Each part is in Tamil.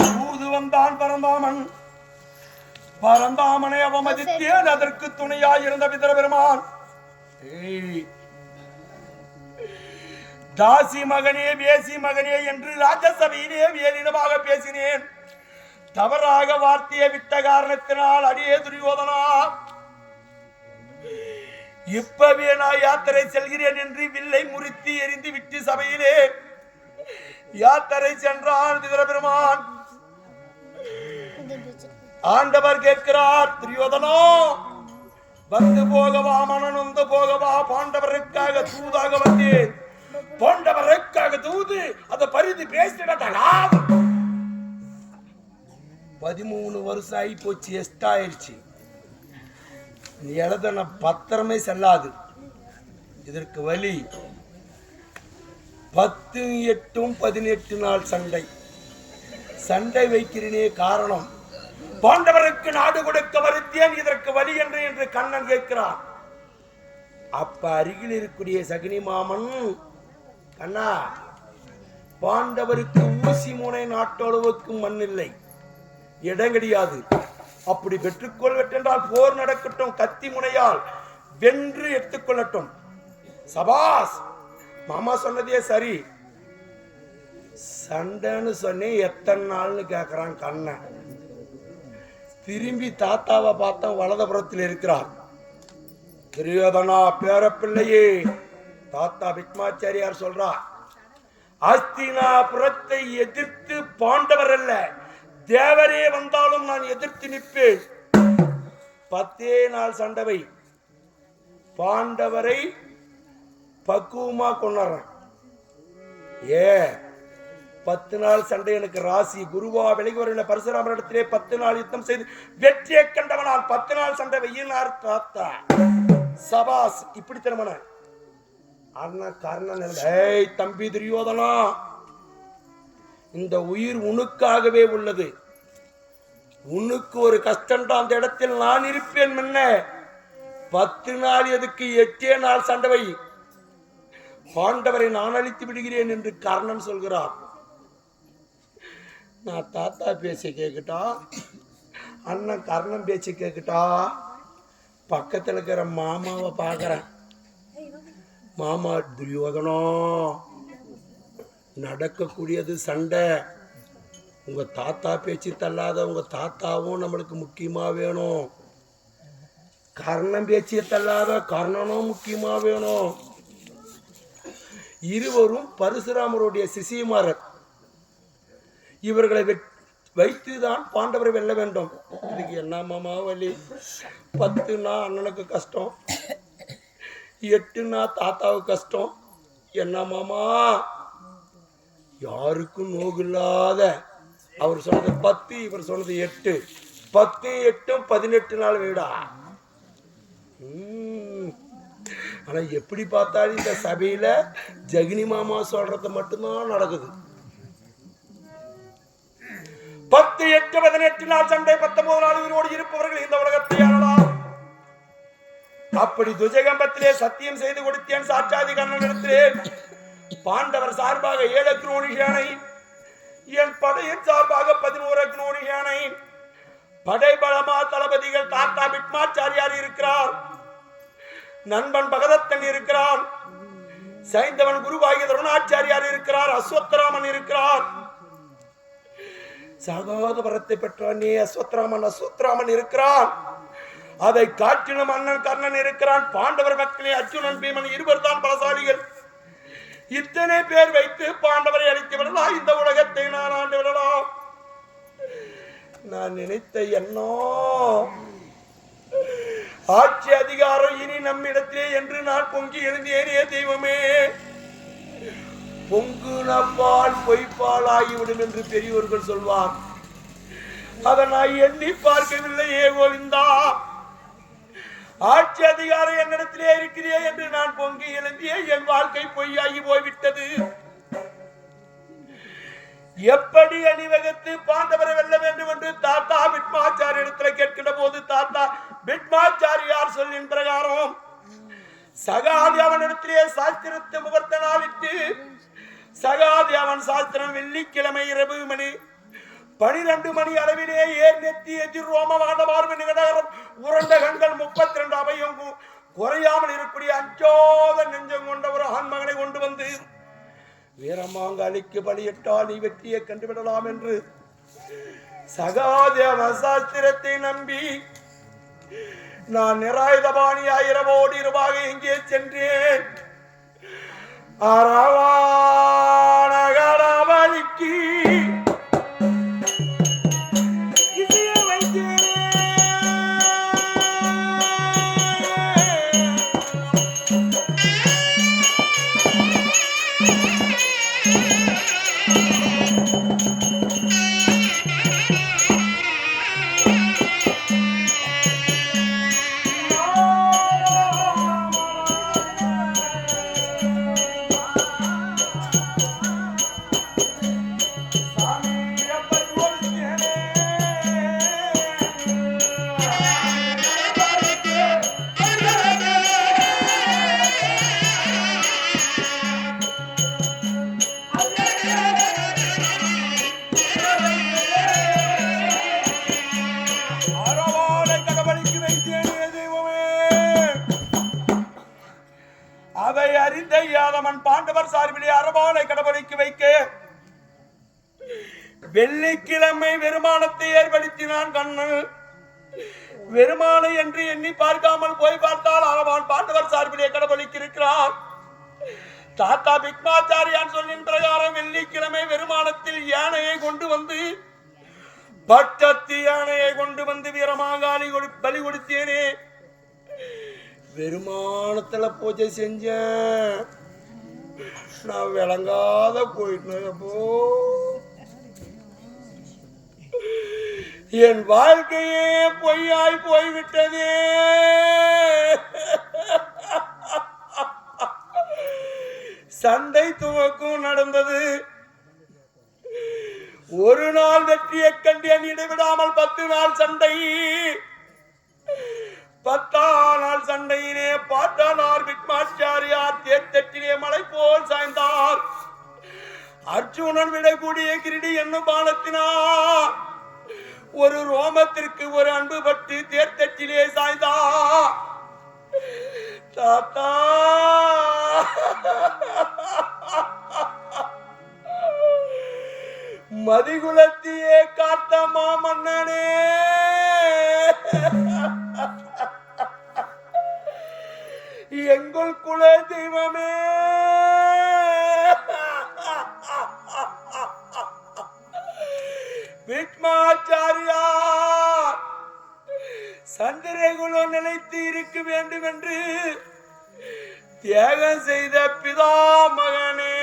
தூது வந்தான் பரந்தாமன். பரந்தாமனை அவமதித்தேன். அதற்கு துணையாயிருந்த பிதர பெருமான் தாசி மகனே வேசி மகனே என்று ராஜசபையிலே வேலினமாக பேசினேன். தவறாக வார்த்தையை விட்ட காரணத்தினால் அடியே துரியோதனா. இப்பவே நான் யாத்திரை செல்கிறேன் என்று வில்லை முறித்து எரிந்து விட்டு சபையிலே. யாத்திரை சென்றான் விதர பெருமான் ஆண்டவர் கேட்கிறார் துரியோதனோ வந்து போகவா மனநொந்து போகவா பாண்டவருக்காக தூதாக வந்து பாண்டவருக்காக தூது அதை பரிதி பேசிடலாம் பதிமூணு வருஷம் ஆகி போச்சு எஸ்ட் ஆயிடுச்சு நீ எழுதன பத்திரமே செல்லாது. இதற்கு வழி பத்து எட்டும் பதினெட்டு நாள் சண்டை. சண்டை வைக்கிறேனே காரணம் பாண்டவருக்கு நாடு கொடுக்க வருத்தேன் இதற்கு வழி என்று என்று கண்ணன் கேட்கிறான். அப்ப அருகில் இருக்கக்கூடிய சகுனி மாமன் கண்ணா பாண்டவருக்கு ஊசி முனை நாட்டளவுக்கு மண் இல்லை. இடம் கிடையாது. அப்படி பெற்றுக்கொள்வென்றால் போர் நடக்கட்டும் கத்தி முனையால் வென்று எடுத்துக்கொள்ளட்டும். சபாஸ் மாமா சொன்னதே சரி. சண்டைன்னு சொன்னே எத்தனை நாள்னு கேட்குறான் கண்ணன் திரும்பி தாத்தாவை பார்த்தா வலதபுரத்தில் இருக்கிறார் துரியோதனா பேரப்பிள்ளையே தாத்தா விக்மாச்சாரியார் சொல்றார் அஸ்தினாபுரத்தை எதிர்த்து பாண்டவர் அல்ல தேவரே வந்தாலும் நான் எதிர்த்து நிற்பேன். பத்தே நாள் சண்டவை பாண்டவரை பக்குவமா கொண்டாடுறேன் ஏ பத்து நாள் சண்டை எனக்கு ராசி. குருவா விலகி வருகிற பரசுராமர் இடத்திலே பத்து நாள் யுத்தம் செய்து வெற்றியை கண்டவனால் பத்து நாள் சண்டை வெயினார் தாத்தா. சபாஸ் இப்படி திருமண அண்ணா காரணம் ஏய் தம்பி துரியோதனா இந்த உயிர் உனக்காகவே உள்ளது. உனக்கு ஒரு கஷ்டம்டா அந்த இடத்தில் நான் இருப்பேன் முன்ன. பத்து நாள் எதுக்கு எட்டே நாள் சண்டை வை? பாண்டவரை நான் அழித்து விடுகிறேன் என்று கர்ணன் சொல்கிறார். நான் தாத்தா பேச்சை கேட்கட்டா? அண்ணன் கர்ணன் பேச்சை கேட்கட்டா? பக்கத்தில் இருக்கிற மாமாவை பார்க்குறேன். மாமா துரியோதனம் நடக்கக்கூடியது சண்டை. உங்கள் தாத்தா பேச்சு தள்ளாத உங்கள் தாத்தாவும் நம்மளுக்கு முக்கியமாக வேணும். கர்ணன் பேச்சியை தள்ளாத கர்ணனும் முக்கியமாக வேணும். இருவரும் பரசுராமருடைய சிசியுமாரர் இவர்களை வைத்து வைத்துதான் பாண்டவரை வெல்ல வேண்டும். இதுக்கு என்ன மாமா வழி? பத்துனா அண்ணனுக்கு கஷ்டம். எட்டுனா தாத்தாவுக்கு கஷ்டம். என்ன மாமா? யாருக்கும் நோகில்லாத. அவர் சொன்னது பத்து இவர் சொன்னது எட்டு. பத்து எட்டும் பதினெட்டு நாள் வீடா. ம். ஆனால் எப்படி பார்த்தாலும் இந்த சபையில ஜெகினி மாமா சொல்றது மட்டும்தான் நடக்குது. பத்து எட்டு பதினெட்டு நாள் சண்டை பத்தொன்பது நாள் உயிரோடு இருப்பவர்கள் இந்த உலகத்தை ஆளலாம் அப்படி துஜகம்பத்திலே சத்தியம் செய்து கொடுத்தேன் சாட்சாதி கண்ணனிடத்திலே பாண்டவர் சார்பாக ஏழு குரோனிகானை என் படையின் சார்பாக பதினோரு குரோனிகானை படை பலமா தளபதிகள் தாத்தா பிட்மாச்சாரியார் இருக்கிறார். நண்பன் பகதத்தன் இருக்கிறான். சைந்தவன் குருவாகிய தருணாச்சாரியார் இருக்கிறார் அஸ்வத்ராமன் இருக்கிறார். சகோதரத்தை பெற்றவனே அஸ்வத்ராமன் அஸ்வத்ராமன் இருக்கிறான். அதை காட்டிலும் அண்ணன் கர்ணன் இருக்கிறான். பாண்டவர் மக்களே அர்ஜுனன் பீமன் இருவர் தான் பலசாலிகள். இத்தனை பேர் வைத்து பாண்டவரை அழைத்து விடலாம். இந்த உலகத்தை நான் ஆண்டு விடலாம். நான் நினைத்த எண்ணோ ஆட்சி அதிகாரம் இனி நம்மிடத்திலே என்று நான் பொங்கி எழுந்தேனே தெய்வமே. பொங்குனப்பால் பொய்ப்பால் ஆகிவிடும் என்று பெரியவர்கள் சொல்வார். அதை நான் எண்ணி பார்க்கவில்லையே கோவிந்தா. ஆட்சி அதிகாரம் என்னிடத்திலே இருக்கிறே என்று நான் பொங்கி எழுந்தியே என் வாழ்க்கை பொய்யாகி போய்விட்டது. எப்படி அணிவகுத்து பாண்டவரை வெல்ல வேண்டும் என்று தாத்தா பிட்மாச்சாரி இடத்துல கேட்கிற போது தாத்தா பிட்மாச்சாரியார் சொல்லின் பிரகாரம். சகாதி அவனிடத்திலே சாஸ்திரத்தை முகூர்த்த நாளிட்டு அவன் சாஸ்திரம் வெள்ளிக்கிழமை இரவு மணி பனிரெண்டு மணி அளவிலே ஏர் நெத்தி எதிர் ரோமவான மார்பு நிகழகரம் உரண்ட கண்கள் முப்பத்தி ரெண்டு அவையும் குறையாமல் இருக்கக்கூடிய அஞ்சோத நெஞ்சம் கொண்ட ஒரு ஆண்மகனை கொண்டு வந்து வீரமாங்காலிக்கு பலியிட்டால் நீ வெற்றியை கண்டுவிடலாம் என்று சகாதேவ சாஸ்திரத்தை நம்பி நான் நிராயுதபாணி ஆயிரவோடு இருவாக எங்கே சென்றேன். ஆறாவா யாதவன் சார்பிலே அரவானை கடவுளைக்கு வைக்க வெள்ளிக்கிழமை வெறுமானத்தை ஏற்படுத்தினான் கண்ணு வெறுமானை என்று எண்ணி பார்க்காமல் போய் பார்த்தால் அரவான் பாண்டவர் சார்பிலே கடவுளிக்கு இருக்கிறார். தாத்தா பிக்மாச்சாரியான் சொல்லின் பிரகாரம் வெள்ளிக்கிழமை வெறுமானத்தில் யானையை கொண்டு வந்து பட்டத்து யானையை கொண்டு வந்து வீரமாகாளி பலி கொடுத்தேனே. வெறுமானத்துல பூஜை செஞ்சேன். நான் விளங்காத போயிட்டேன் அப்போ. என் வாழ்க்கையே பொய்யாய் போய்விட்டதே. சண்டை துவக்கம் நடந்தது. ஒரு நாள் வெற்றியை கண்டேன் இடைவிடாமல் பத்து நாள் சண்டை. பத்தாம் நாள் சண்டையிலே பிக்மாச்சாரியார் விக்மாச்சாரியார் மலை போல் சாய்ந்தார். அர்ஜுனன் விடக்கூடிய கிரிடி என்னும் பாலத்தினார். ஒரு ரோமத்திற்கு ஒரு அன்பு பட்டு தேர்த்தட்டிலே சாய்ந்தார். தாத்தா! மதிகுலத்தையே காத்த மாமன்னனே! எங்கள் குல தெய்வமே. விக்மாச்சாரியா சந்திரகுலோ நிலைத்து இருக்க வேண்டும் என்று தியாகம் செய்த பிதா மகனே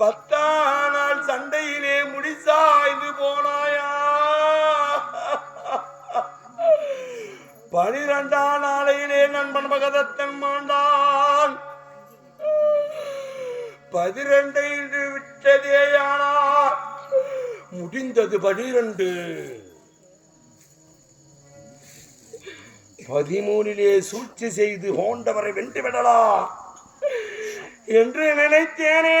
பத்தாம் நாள் சண்டையிலே முடிசாய்ந்து போனாயா? பனிரெண்டாம் நண்பன் பகதத்தன் மாண்டான். பதிரெண்டு இன்று விட்டதேயானார் முடிந்தது பனிரெண்டு. பதிமூனிலே சூழ்ச்சி செய்து ஹோண்டவரை வென்று விடலாம். என்று நினைத்தேனே.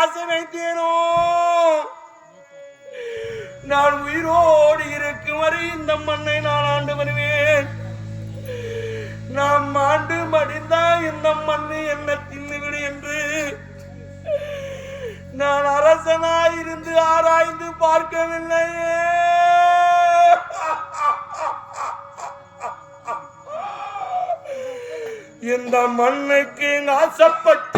ஆசை வைத்தேனோ நான் உயிரோடு இருக்கும் வரை இந்த மண்ணை நான் ஆண்டு வருவேன். நாம் ஆண்டு மடிந்தா இந்த மண்ணு என்ன தின்னுவிடு என்று. நான் அரசனாயிருந்து ஆராய்ந்து பார்க்கவில்லையே. இந்த மண்ணுக்கு நாசப்பட்டு